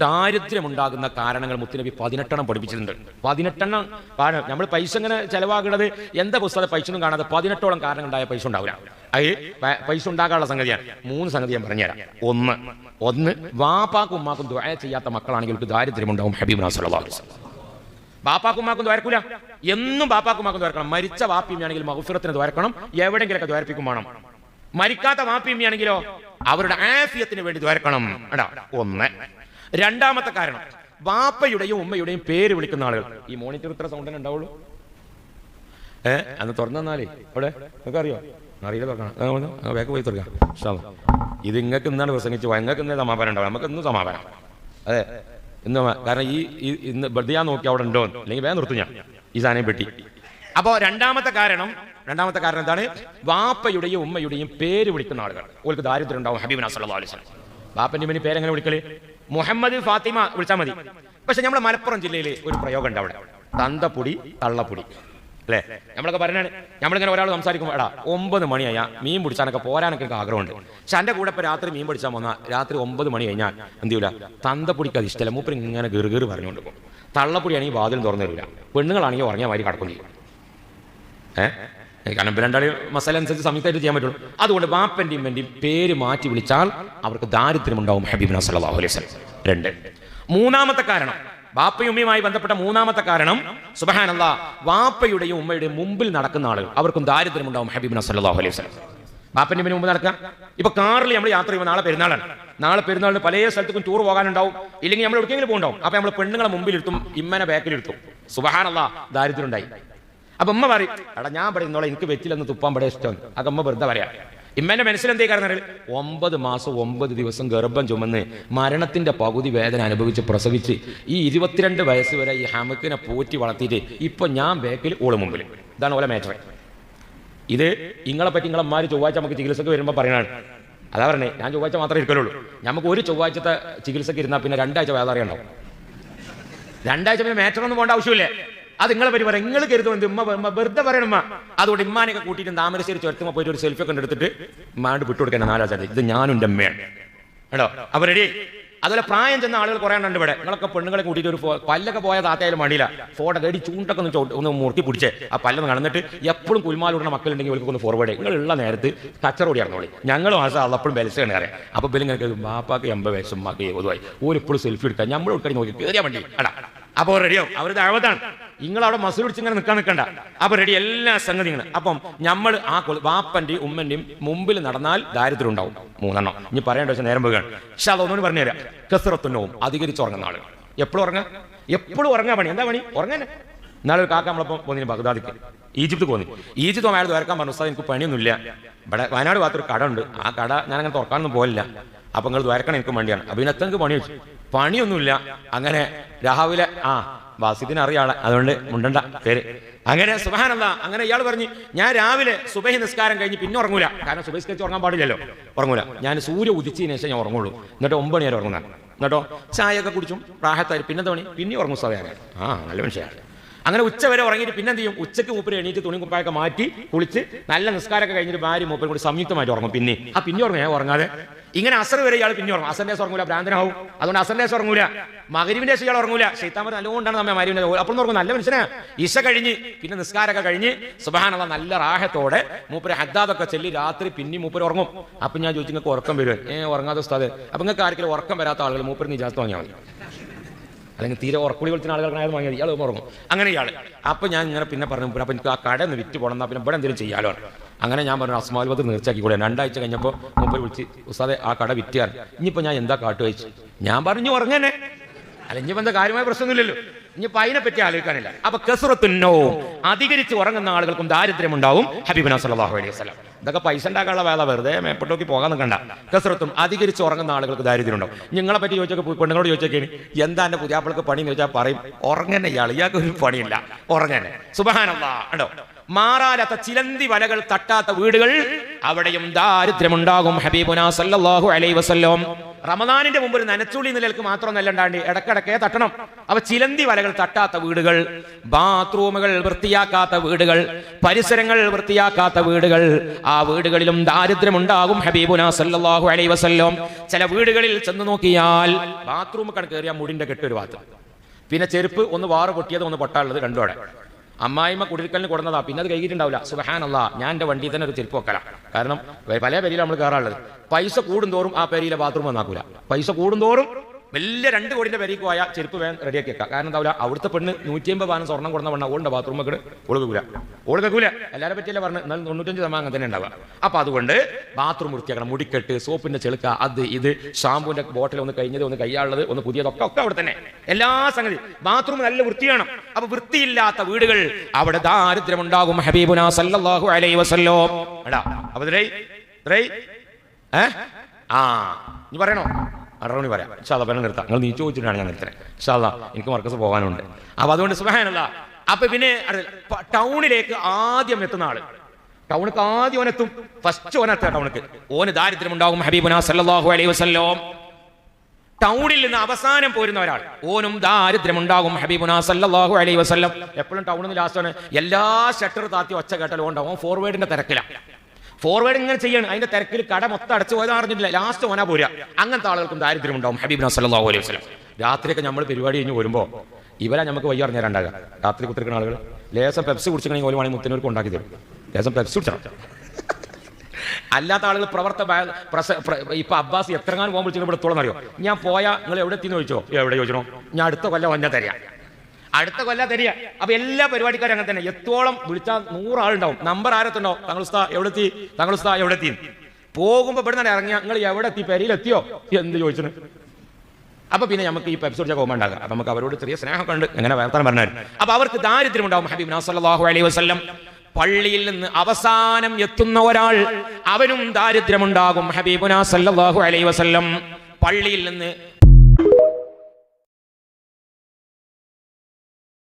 ദാരിദ്ര്യമുണ്ടാകുന്ന കാരണങ്ങൾ മുത്തുനബി പതിനെട്ടെണ്ണം പഠിപ്പിച്ചിട്ടുണ്ട്. പതിനെട്ടെണ്ണം കാരണം നമ്മൾ പൈസ ഇങ്ങനെ ചെലവാകുന്നത്? എന്താ പുസ്തകം പൈസ ഒന്നും കാണാതെ പതിനെട്ടോളം കാരണം ഉണ്ടായ പൈസ ഉണ്ടാവില്ല. അത് പൈസ ഉണ്ടാക്കാനുള്ള സംഗതിയാണ് മൂന്ന് സംഗതി ഞാൻ പറഞ്ഞുതരാം. ഒന്ന് ഒന്ന് വാപ്പാക്കും ഉമ്മാക്കും ദ്വായ ചെയ്യാത്ത മക്കളാണെങ്കിൽ ദാരിദ്ര്യം ദാരിദ്ര്യമുണ്ടാവും ഹബീബ് നാസ് ബാപ്പാക്കുമാക്കും ബാപ്പാക്കും മാക്കും ദ്വാരക്കൂല എന്നും ബാപ്പാക്കും മാക്കും ദ്വാരക്കണം മരിച്ച വാപ്പിയുമാണെങ്കിൽ മഹുഫിറത്തിന് ദ്വാരക്കണം എവിടെങ്കിലൊക്കെ ദ്വാരപ്പിക്കും വേണം. മരിക്കാത്ത വാപ്പിയുമാണെങ്കിലോ അവരുടെ ആഫിയത്തിന് വേണ്ടി ദ്വാരക്കണം ഒന്ന് രണ്ടാമത്തെ കാരണം വാപ്പയുടെയും ഉമ്മയുടെയും പേര് വിളിക്കുന്ന ആളുകൾ. ഈ മോണിറ്റർ ഇത്ര സൗണ്ടിന് ഉണ്ടാവുള്ളൂ. ഏ? അന്ന് തുറന്നാലേ അവിടെ നിങ്ങൾക്ക് അറിയോ അറിയില്ല തുറക്കണം. വേഗം പോയി തുറക്കാം. ഇത് ഇങ്ങക്ക് ഇന്നാണ് പ്രസംഗിച്ച് പോയത് ഇങ്ങക്ക് ഇന്നേ സമാപനം ഉണ്ടാവും. നമുക്ക് ഇന്നും സമാപനം. അതെ. ഇന്ന് കാരണം ഈ ഇന്ന് ബദിയാ നോക്കി അവിടെ ഉണ്ടോ അല്ലെങ്കിൽ വേഗം നിർത്തും ഞാൻ. ഈ സാധനം പെട്ടി. അപ്പോൾ രണ്ടാമത്തെ കാരണം രണ്ടാമത്തെ കാരണം എന്താണ്? വാപ്പയുടെയും ഉമ്മയുടെയും പേര് വിളിക്കുന്ന ആളുകൾ. ഓർക്ക് ദാരിദ്ര്യം ഉണ്ടാവും. ഹബീബ് സല്ലല്ലാഹു അലൈഹി വസല്ലം. ബാപ്പന്റെ പേര് പേരെങ്ങനെ വിളിക്കൽ? മുഹമ്മദ് ഫാത്തിമ വിളിച്ചാൽ മതി. പക്ഷെ നമ്മുടെ മലപ്പുറം ജില്ലയിൽ ഒരു പ്രയോഗം ഉണ്ട് അവിടെ. തന്തപ്പൊടി തള്ളപ്പൊടി. അല്ലേ? നമ്മളൊക്കെ പറഞ്ഞാണ് നമ്മളിങ്ങനെ ഒരാൾ സംസാരിക്കുമ്പോൾ എടാ ഒമ്പത് മണിയായ മീൻ പിടിച്ചാനൊക്കെ പോരാനൊക്കെ എനിക്ക് ആഗ്രഹമുണ്ട്. പക്ഷെ എന്റെ കൂടെ ഇപ്പോൾ രാത്രി മീൻ പിടിച്ചാൽ വന്നാൽ രാത്രി ഒമ്പത് മണി കഴിഞ്ഞാൽ എന്ത് ചെയ്യൂല? തന്തപ്പൊടിക്ക് അത് ഇഷ്ടമല്ല മൂപ്പർ ഇങ്ങനെ ഗിറുകീറ് ഗിറ് പറഞ്ഞുകൊണ്ട് പോകും. തള്ളപ്പൊടിയാണെങ്കിൽ വാതിലും തുറന്നു തരില്ല പെണ്ണുങ്ങളാണെങ്കിൽ ഉറങ്ങിയ മാതിരി കടക്കുന്നില്ല ഏഹ് കാരണം രണ്ടാളി മസാല അനുസരിച്ച് സംയുക്തമായിട്ട് ചെയ്യാൻ പറ്റുള്ളൂ. അതുകൊണ്ട് വാപ്പന്റെയും ഇമ്മന്റെയും പേര് മാറ്റി വിളിച്ചാൽ അവർക്ക് ദാരിദ്ര്യമുണ്ടാവും ഹബീബിന സല്ലല്ലാഹു അലൈഹി വസല്ലം. രണ്ട്. മൂന്നാമത്തെ കാരണം വാപ്പയുമ്മയുമായി ബന്ധപ്പെട്ട മൂന്നാമത്തെ കാരണം സുബഹാനല്ല വാപ്പയുടെയും ഉമ്മയുടെയും മുമ്പിൽ നടക്കുന്ന ആളുകൾ അവർക്കും ദാരിദ്ര്യമുണ്ടാവും ഹബീബിന സല്ലല്ലാഹു അലൈഹി വസല്ലം. വാപ്പന്റെ മുമ്പ് നടക്കുക? ഇപ്പൊ കാറിൽ നമ്മൾ യാത്ര ചെയ്യുമ്പോൾ നാളെ പെരുന്നാളാണ്. നാളെ പെരുന്നാളിന് പല സ്ഥലത്തേക്കും ടൂർ പോകാനുണ്ടാവും. ഇല്ലെങ്കിൽ നമ്മൾ എവിടെയെങ്കിലും പോകുന്നുണ്ടാവും അപ്പൊ നമ്മൾ പെണ്ണുങ്ങളെ മുമ്പിലിരുത്തും ഇമ്മനെ ബാക്കിലിരുത്തും സുബഹാനല്ല ദാരിദ്ര്യം ഉണ്ടായി അപ്പൊ ഉമ്മ പറയും എടാ ഞാൻ പറയുന്നോളെ എനിക്ക് വെച്ചില്ലെന്ന് തുപ്പാൻ പടേ ഇഷ്ടം. അത് അമ്മ വെറുതെ പറയാം. ഇമ്മന്റെ മനസ്സിൽ എന്തേ കാരണം ഒമ്പത് മാസം ഒമ്പത് ദിവസം ഗർഭം ചുമന്ന് മരണത്തിന്റെ പകുതി വേദന അനുഭവിച്ച് പ്രസവിച്ച് ഈ ഇരുപത്തിരണ്ട് വയസ്സ് വരെ ഈ ഹമക്കിനെ പോറ്റി വളർത്തിയിട്ട് ഇപ്പൊ ഞാൻ ബേക്കിൽ ഓൾ മുമ്പിൽ ഇതാണ് ഓല മേച്ചറ ഇത് ഇങ്ങളെ പറ്റി നിങ്ങളെ അമ്മാര് ചൊവ്വാഴ്ച നമുക്ക് ചികിത്സക്ക് വരുമ്പോൾ പറയണാണ് അതാ പറഞ്ഞേ ഞാൻ ചൊവ്വാഴ്ച മാത്രമേ ഇരിക്കലുള്ളൂ. നമുക്ക് ഒരു ചൊവ്വാഴ്ചത്തെ ചികിത്സക്ക് ഇരുന്നാൽ പിന്നെ രണ്ടാഴ്ച വേദന അറിയണ്ടാവും. രണ്ടാഴ്ച പിന്നെ മേച്ചറൊന്നും പോകേണ്ട ആവശ്യമില്ല. അത് നിങ്ങളെ പരിപാടി നിങ്ങൾ കരുതും ഉമ്മ വെറുതെ പറയണമ്മ അതുകൊണ്ട് ഇമ്മാനെയൊക്കെ കൂട്ടിയിട്ട് താമരശ്ശേരി ചുരത്തുമ്പോൾ പോയിട്ട് ഒരു സെൽഫി ഒക്കെ എടുത്തിട്ട് ഉമ്മാണ്ട് വിട്ടുകൊടുക്കണം നാലാഴ്ച ഇത് ഞാനും എന്റെ അമ്മയാണ്. കേട്ടോ അപ്പൊ റെഡി അതുപോലെ പ്രായം ചെന്ന ആളുകൾ കുറേ ഉണ്ട് ഇവിടെ. നിങ്ങളൊക്കെ പെണ്ണുങ്ങളെ കൂട്ടിയിട്ട് ഒരു പല്ലൊക്കെ പോയ താത്തയായാലും മടിയില്ല ഫോട്ടോ കയറി ചൂണ്ടൊക്കെ ഒന്ന് ഒന്ന് മുറുക്കി പിടിച്ച് ആ പല്ലൊന്ന് കടന്നിട്ട് എപ്പോഴും കുൽമാലിടുന്ന മക്കളുണ്ടെങ്കിൽ ഇവർക്ക് ഒന്ന് ഫോർവേഡ് നിങ്ങളുള്ള നേരത്ത് കച്ചറോടി ഇറങ്ങോളി ഞങ്ങളും ആ എപ്പോഴും ബെൽസാണ് അറിയാം. അപ്പൊ ബെല്ലിങ്ങനെ ബാപ്പാക്ക് എൺപത് വയസ്സും ഉമ്മാക്ക് എഴുപതുമായി ഓരിപ്പോഴും സെൽഫി എടുക്കാം നമ്മൾ ഉൾക്കടി നോക്കി കയറിയാ വണ്ടി അടാ. അപ്പോൾ റെഡിയോ അവർ ദാവത്താണ്. നിങ്ങൾ അവിടെ മസിൽ പിടിച്ച് ഇങ്ങനെ നിൽക്കാൻ നിൽക്കണ്ട അപ്പൊ റെഡി എല്ലാ സംഗതികളും. അപ്പം നമ്മൾ ആ വാപ്പന്റെയും ഉമ്മന്റെയും മുമ്പിൽ നടന്നാൽ ദാരിദ്ര്യം ഉണ്ടാവും മൂന്നെണ്ണം. ഇനി പറയേണ്ട വെച്ചാൽ നേരം പോകുകയാണ് പക്ഷെ അതൊന്നും പറഞ്ഞുതരാം. കസറത്തുന്നവും അധികരിച്ച് ഉറങ്ങുന്ന ആളുകൾ എപ്പോഴും ഉറങ്ങാം? എപ്പോഴും ഉറങ്ങാൻ പണി? എന്താ പണി? ഉറങ്ങാൻ ഒരു കാക്ക നമ്മളപ്പം പോന്നിന് ബഗ്ദാദിക്ക്. ഈജിപ്ത് പോന്നി. ഈജിപ്ത് അയാൾ തുറക്കാൻ പറഞ്ഞു ഉസ്താദ് എനിക്ക് പണിയൊന്നുമില്ല. ഇവിടെ വയനാട് ഭാഗത്തൊരു കട ഉണ്ട് ആ കട ഞാൻ അങ്ങനെ തുറക്കാനൊന്നും പോലില്ല അപ്പൊ നിങ്ങൾ ദ്വാരക്കണം എനിക്ക് വേണ്ടിയാണ്. അപ്പൊ ഇതിനെത്തങ്ങൾക്ക് പണി വെച്ചു പണിയൊന്നുമില്ല. അങ്ങനെ രാവിലെ ആ വാസിദിന് അറിയാളെ. അതുകൊണ്ട് മുണ്ടണ്ട പേര്. അങ്ങനെ സുബഹാനല്ല അങ്ങനെ ഇയാൾ പറഞ്ഞു ഞാൻ രാവിലെ സുബഹി നിസ്കാരം കഴിഞ്ഞ് പിന്നെ ഉറങ്ങൂല. കാരണം സുബഹി നിസ്കരിച്ച് ഉറങ്ങാൻ പാടില്ലല്ലോ. ഉറങ്ങൂല. ഞാൻ സൂര്യ ഉദിച്ചതിന് ശേഷം ഞാൻ ഉറങ്ങുള്ളൂ. എന്നിട്ട് ഒമ്പത് മണി വരെ ഉറങ്ങുന്ന എന്നിട്ടോ ചായയൊക്കെ കുടിച്ചും പ്രാഹത്തായി പിന്നെ തോണി പിന്നെ ഉറങ്ങും സമയം ആ നല്ല മനുഷ്യയാണ് അങ്ങനെ ഉച്ച വരെ ഉറങ്ങിയിട്ട് പിന്നെ എന്ത് ചെയ്യും? ഉച്ചയ്ക്ക് മൂപ്പര് എണീറ്റ് തുണി കുപ്പായൊക്കെ മാറ്റി കുളിച്ച് നല്ല നിസ്കാരമൊക്കെ കഴിഞ്ഞിട്ട് ഭാര്യ മൂപ്പരും കൂടി സംയുക്തമായിട്ട് ഉറങ്ങും. പിന്നെ ആ പിന്നെ ഉറങ്ങും ഞാൻ ഉറങ്ങാതെ. ഇങ്ങനെ അസർ വരെ ഇയാൾ പിന്നെ ഉറങ്ങും. അസറിന്റെ ഉറങ്ങൂല ഭ്രാന്തനാവും. അതുകൊണ്ട് അസറിന്റെ ഉറങ്ങൂല. മകരിവിന്റെ ഇയാൾ ഉറങ്ങൂല. ശൈത്താമർ നല്ലതുകൊണ്ടാണ് നമ്മെ മരുവിന്റെ അപ്പോൾ ഉറങ്ങും നല്ല മനുഷ്യനാ. ഇശ കഴിഞ്ഞ് പിന്നെ നിസ്കാരമൊക്കെ കഴിഞ്ഞ് സുബാനുള്ള നല്ല റാഹത്തോടെ മൂപ്പര് ഹദ്ദാദൊക്കെ ചെല്ലി രാത്രി പിന്നെ മൂപ്പര് ഉറങ്ങും. അപ്പൊ ഞാൻ ചോദിച്ചു നിങ്ങൾക്ക് ഉറക്കം വരും ഏ ഉറങ്ങാതെ ഉസ്താദ്. അപ്പൊ നിങ്ങൾക്ക് ആർക്കെങ്കിലും ഉറക്കം വരാത്ത ആളുകൾ മൂപ്പര് നിജാസ്ത് വാങ്ങിയാൽ മതി. അല്ലെങ്കിൽ തീരെ ഉറക്കുളി ആളുകൾ ആളുകൾക്കായത് വാങ്ങിയത് ഇയാൾ ഉറങ്ങും. അങ്ങനെ ഇയാൾ അപ്പം ഞാൻ ഇങ്ങനെ പിന്നെ പറഞ്ഞു അപ്പം എനിക്ക് ആ കട ഒന്ന് വിറ്റ് പോകണം എന്നാൽ പിന്നെ ഇവിടെ എന്തെങ്കിലും ചെയ്യാലോ അങ്ങനെ ഞാൻ പറഞ്ഞു അസ്മാൽ നിർച്ചാക്കി കൂടെ. രണ്ടാഴ്ച കഴിഞ്ഞപ്പോൾ മുമ്പ് വിളിച്ച് ഉസ്താദെ ആ കട വിറ്റുകയാണ് ഇനിയിപ്പോൾ ഞാൻ എന്താ കാട്ടു വെച്ചു ഞാൻ പറഞ്ഞു ഉറങ്ങനെ അല്ല ഇനിയിപ്പോൾ എന്താ കാര്യമായ പ്രശ്നമൊന്നുമില്ലല്ലോ. ഇനിയിപ്പോൾ അതിനെ പറ്റി ആലോചിക്കാനില്ല. അപ്പൊ കസുറത്തുന്നോ അധികരിച്ച് ഉറങ്ങുന്ന ആളുകൾക്കും ദാരിദ്ര്യം ഉണ്ടാവും ഹബീബ് സല്ലല്ലാഹു അലൈഹി വസല്ലം. ഇതൊക്കെ പൈസ ഉണ്ടാക്കാനുള്ള വേല വെറുതെ മേപ്പോട്ടോക്കി പോകാൻ നിൽക്കണ്ട. കസ്രത്തും അധികരിച്ച് ഉറങ്ങുന്ന ആളുകൾക്ക് ദാരിദ്ര്യം ഉണ്ടാവും നിങ്ങളെ പറ്റി ചോദിച്ചൊക്കെ പെണ്ണുങ്ങളോട് ചോദിച്ചൊക്കെ എന്താ എന്റെ പുതിയാപ്പിളക്ക് പണി? എന്ന് ചോദിച്ചാൽ പറയും ഉറങ്ങനെ ഇയാൾ ഇയാൾക്ക് ഒരു പണിയില്ല. ഉറങ്ങനെ സുബഹാനല്ലാ മാറാത്ത ചിലന്തി വലകൾ തട്ടാത്ത വീടുകൾ അവിടെയും ദാരിദ്ര്യമുണ്ടാകും. ഹബീബുന സല്ലല്ലാഹു അലൈഹി വസല്ലം. റമദാനിന്റെ മുമ്പ് ഒരു നനച്ചുള്ളി നിലയ്ക്ക് മാത്രം നല്ലണ്ടാണ്ട് ഇടക്കിടക്കെ തട്ടണം. അവ ചിലന്തി വലകൾ തട്ടാത്ത വീടുകൾ ബാത്റൂമുകൾ വൃത്തിയാക്കാത്ത വീടുകൾ പരിസരങ്ങൾ വൃത്തിയാക്കാത്ത വീടുകൾ ആ വീടുകളിലും ദാരിദ്ര്യമുണ്ടാകും ഹബീബുന സല്ലാഹു അലൈ വസല്ലം. ചില വീടുകളിൽ ചെന്ന് നോക്കിയാൽ ബാത്റൂം കണക്ക് കയറിയ മുടിന്റെ കെട്ടൊരു ഭാഗത്ത്. പിന്നെ ചെരുപ്പ് ഒന്ന് വാറ് പൊട്ടിയത് ഒന്ന് പൊട്ടാനുള്ളത് രണ്ടോടെ അമ്മായിമ്മ കുടിരിക്കലിന് കൊടുന്നതാ പിന്നെ അത് കഴിഞ്ഞിട്ടുണ്ടാവില്ല സുബഹാനല്ല ഞാൻ എന്റെ വണ്ടിയിൽ തന്നെ ഒരു ചെരുപ്പ് വെക്കല. കാരണം പല പേരിൽ നമ്മൾ കയറാനുള്ളത് പൈസ കൂടുന്തോറും ആ പേരിലെ ബാത്റൂം നന്നാക്കൂല പൈസ കൂടുന്തോറും വലിയ രണ്ട് കോടിന്റെ പേരേക്ക് പോയാൽ ചെരുപ്പ് വേഗം റെഡിയാക്കി വെക്കാം. കാരണം എന്താവില്ല അവിടുത്തെ പെണ്ണ് നൂറ്റി അമ്പത് പാനം സ്വർണം കൊടുന്ന പെണ്ണ ഓളുടെ ബാത്റൂം ഒക്കെ ഓൾ വെക്കൂല എല്ലാവരെ പറ്റിയല്ലേ പറഞ്ഞു എന്നാൽ തൊണ്ണൂറ്റഞ്ച് ശതമാനം അങ്ങനെ തന്നെ ഉണ്ടാവുക. അപ്പൊ അതുകൊണ്ട് ബാത്റൂം വൃത്തിയാക്കണം. മുടിക്കെട്ട് സോപ്പിന്റെ ചെളുക്ക അത് ഇത് ഷാമ്പൂന്റെ ബോട്ടിൽ ഒന്ന് കഴിഞ്ഞത് ഒന്ന് കയ്യാളുള്ളത് ഒന്ന് പുതിയതൊക്കെ ഒക്കെ അവിടെ തന്നെ. എല്ലാ സംഗതി ബാത്റൂം നല്ല വൃത്തിയാണ്. അപ്പൊ വൃത്തിയില്ലാത്ത വീടുകൾ അവിടെ ദാരിദ്ര്യമുണ്ടാകും. ഹബീബുന സല്ലല്ലാഹു അലൈഹി വസല്ലോ. അപ്പൊ ഏ? ആ നീ പറയണോ? അറൗണി പറയാം. ഇൻഷാല്ല പറഞ്ഞ നിർത്താം. നിങ്ങൾ നീ ചോദിച്ചിട്ടാണ് ഞാൻ നിർത്തുന്നത് ഇൻഷാല്ല എനിക്ക് മർക്കസ് പോകാനുണ്ട്. അപ്പൊ അതുകൊണ്ട് സുഹാനല്ല അപ്പൊ പിന്നെ ടൗണിലേക്ക് ആദ്യം എത്തുന്ന ആൾ. ടൗണിക്ക് ആദ്യം ഓനെത്തും. ഫസ്റ്റ് ഓനെത്തുക ടൗണിക്ക് ഓന് ദാരിദ്ര്യം ഉണ്ടാകും. ഹബീബുന സല്ലല്ലാഹു അലൈഹി വസല്ലം. ടൗണിൽ നിന്ന് അവസാനം പോരുന്ന ഒരാൾ. ഓനും ദാരിദ്ര്യമുണ്ടാകും ഹബീബുന സല്ലല്ലാഹു അലൈഹി വസല്ലം. എപ്പോഴും ടൗണിൽ നിന്ന് ആണ്. എല്ലാ ഷട്ടർ താത്തി ഒച്ച കേട്ടാലും ഉണ്ടാവും. ഫോർവേഡിന്റെ തിരക്കിലാണ് ഫോർവേഡ് ഇങ്ങനെ ചെയ്യാണ്. അതിന്റെ തിരക്കിൽ കട മൊത്തം അടച്ചു പോയത് അറിഞ്ഞിട്ടില്ല. ലാസ്റ്റ് ഓനാ പോരുക. അങ്ങനത്തെ ആളുകൾക്കും ദാരിദ്ര്യം ഉണ്ടാവും. ഹബീബ് സല്ലല്ലാഹു അലൈഹി വസല്ലം. രാത്രിയൊക്കെ നമ്മൾ പരിപാടി കഴിഞ്ഞ് വരുമ്പോൾ ഇവരാ നമുക്ക് വയ്യ അറിഞ്ഞാൽ രാത്രി കുത്തിരിക്കുന്ന ആളുകൾ. ലേസം പെപ്സി കുടിച്ചിട്ടുണ്ടെങ്കിൽ ഓൽ വേണമെങ്കിൽ മുത്തനൂർക്ക് ഉണ്ടാക്കി തരും. ലേസം പെപ്സി കുടിച്ചണം അല്ലാത്ത ആളുകൾ പ്രവർത്ത പ്ര- ഇപ്പൊ അബ്ബാസ് എത്രങ്ങാനും പോകാൻ വിളിച്ചിട്ട് ഇവിടെ തുറന്നറിയോ ഞാൻ പോയാ നിങ്ങൾ എവിടെ എത്തിന്ന് ചോദിച്ചോ? എവിടെ ചോദിച്ചോ? ഞാൻ അടുത്ത കൊല്ലം വന്നാൽ തരിക അടുത്ത കൊല്ലം തരിക. അപ്പൊ എല്ലാ പരിപാടിക്കാരും അങ്ങനെ തന്നെ. എത്തോളം വിളിച്ചാൽ നൂറാളുണ്ടാവും. നമ്പർ ആരത്തുണ്ടോ തങ്ങൾ ഉസ്താ എവിടെത്തി? തങ്ങൾ ഉസ്താ എവിടെത്തി? പോകുമ്പോ ഇവിടെ തന്നെ ഇറങ്ങിയ നിങ്ങൾ എവിടെ എത്തി? പെരയിലെത്തിയോ? എന്ത് ചോദിച്ചത്. അപ്പൊ പിന്നെ നമുക്ക് ഈ എപ്പിസോഡ് പോകുമ്പോൾ ഉണ്ടാകാം അപ്പൊ നമുക്ക് അവരോട് ചെറിയ സ്നേഹം ഉണ്ട് എങ്ങനെ വർത്തമാനം പറഞ്ഞാൽ അപ്പൊ അവർക്ക് ദാരിദ്ര്യം ഉണ്ടാവും ഹബീബ് സല്ലല്ലാഹു അലൈഹി വസല്ലം പള്ളിയിൽ നിന്ന് അവസാനം എത്തുന്ന ഒരാൾ അവനും ദാരിദ്ര്യമുണ്ടാകും. ഹബീബുന സല്ലല്ലാഹു അലൈഹി വസല്ലം പള്ളിയിൽ നിന്ന്